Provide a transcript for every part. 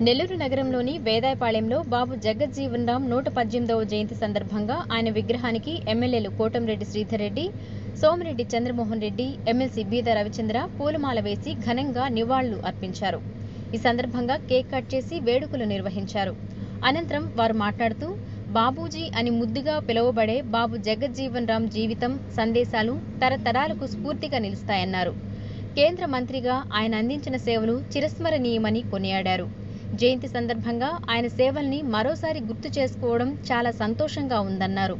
Nellore నగరంలోని వేదాయపాళెంలో బాబు జగజ్జీవన్ రామ్ నూట పద్దెనిమిదవ జయంతి సందర్భంగా ఆయన విగ్రహానికి ఎమ్మెల్యేలు కోటంరెడ్డి శ్రీధర్ రెడ్డి సోమిరెడ్డి చంద్రమోహన్ రెడ్డి ఎమ్మెల్సీ బీద రవిచంద్ర పూలమాల వేసి ఘనంగా నివాళులు అర్పించారు. ఈ సందర్భంగా కేక్ కట్ చేసి వేడుకలు నిర్వహించారు. అనంతరం వారు మాట్లాడుతూ బాబూజీ అని ముద్దుగా పిలువబడే బాబు జగజ్జీవన్ రామ్ జీవితం సందేశాలు తరతరాలకు స్ఫూర్తిగా నిలుస్తాయన్నారు. కేంద్ర మంత్రిగా ఆయన అందించిన సేవలు చిరస్మరణీయమని కొనియాడారు. జయంతి సందర్భంగా ఆయన సేవల్ని మరోసారి గుర్తు చేసుకోవడం చాలా సంతోషంగా ఉందన్నారు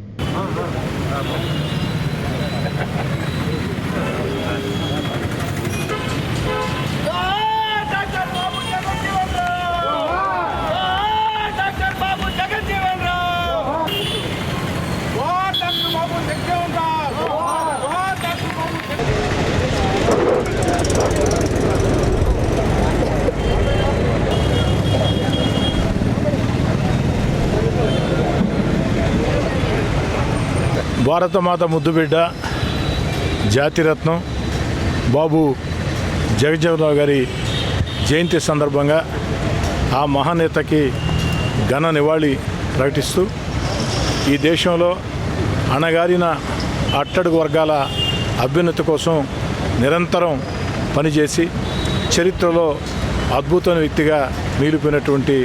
doctor Babu Jagjivan Ram doctor Babu Jagjivan Ram doctor Babu Jagjivan Ram doctor Babu భారతమాత ముద్దుబిడ్డ జాతిరత్నం బాబు జగజ్జీవనరావు గారి జయంతి సందర్భంగా ఆ మహానేతకి ఘన నివాళి ప్రకటిస్తూ ఈ దేశంలో అణగారిన అట్టడుగు వర్గాల అభ్యున్నతి కోసం నిరంతరం పనిచేసి చరిత్రలో అద్భుతమైన వ్యక్తిగా మిగిలిపోయినటువంటి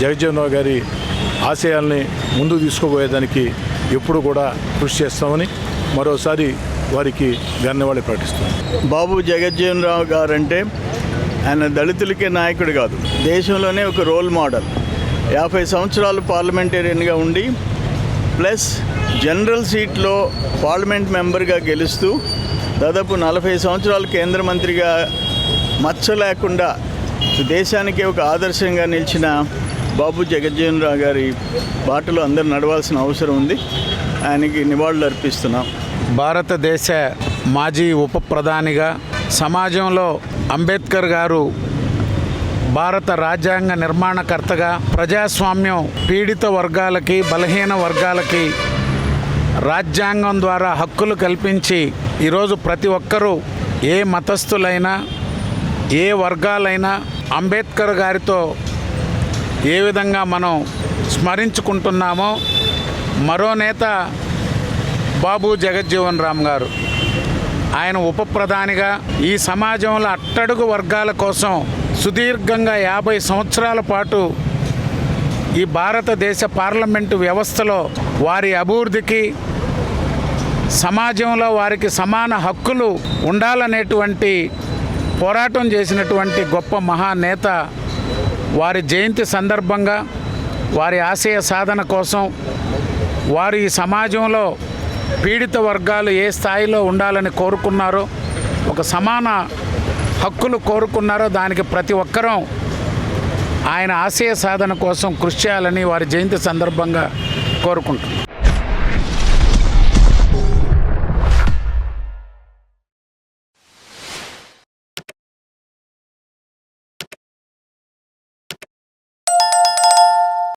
జగజ్జీవనరావు గారి ఆశయాల్ని ముందుకు తీసుకుపోయేదానికి ఎప్పుడు కూడా కృషి చేస్తామని మరోసారి వారికి ధన్యవాదాలు ప్రకటిస్తున్నాం బాబు జగజ్జీవన్ రావు గారంటే ఆయన దళితులకే నాయకుడు కాదు. దేశంలోనే ఒక రోల్ మోడల్. యాభై సంవత్సరాలు పార్లమెంటేరియన్గా ఉండి ప్లస్ జనరల్ సీట్లో పార్లమెంట్ మెంబర్గా గెలుస్తూ దాదాపు నలభై సంవత్సరాలు కేంద్ర మంత్రిగా మచ్చ లేకుండా దేశానికి ఒక ఆదర్శంగా నిలిచిన బాబు జగజ్జీవన్ రావు గారి బాటలో అందరూ నడవాల్సిన అవసరం ఉంది. ఆయనకి నివాళులు అర్పిస్తున్నాం. భారతదేశ మాజీ ఉప ప్రధానిగా సమాజంలో అంబేద్కర్ గారు భారత రాజ్యాంగ నిర్మాణకర్తగా ప్రజాస్వామ్యం పీడిత వర్గాలకి బలహీన వర్గాలకి రాజ్యాంగం ద్వారా హక్కులు కల్పించి ఈరోజు ప్రతి ఒక్కరూ ఏ మతస్థులైనా ఏ వర్గాలైనా అంబేద్కర్ గారితో ఏ విధంగా మనం స్మరించుకుంటున్నామో మరో నేత బాబు జగజ్జీవన్ రామ్ గారు. ఆయన ఉప ప్రధానిగా ఈ సమాజంలో అట్టడుగు వర్గాల కోసం సుదీర్ఘంగా యాభై సంవత్సరాల పాటు ఈ భారతదేశ పార్లమెంటు వ్యవస్థలో వారి అభివృద్ధికి సమాజంలో వారికి సమాన హక్కులు ఉండాలనేటువంటి పోరాటం చేసినటువంటి గొప్ప మహానేత వారి జయంతి సందర్భంగా వారి ఆశయ సాధన కోసం వారు ఈ సమాజంలో పీడిత వర్గాలు ఏ స్థాయిలో ఉండాలని కోరుకున్నారో ఒక సమాన హక్కులు కోరుకున్నారో దానికి ప్రతి ఒక్కరూ ఆయన ఆశయ సాధన కోసం కృషి చేయాలని వారి జయంతి సందర్భంగా కోరుకుంటున్నాం.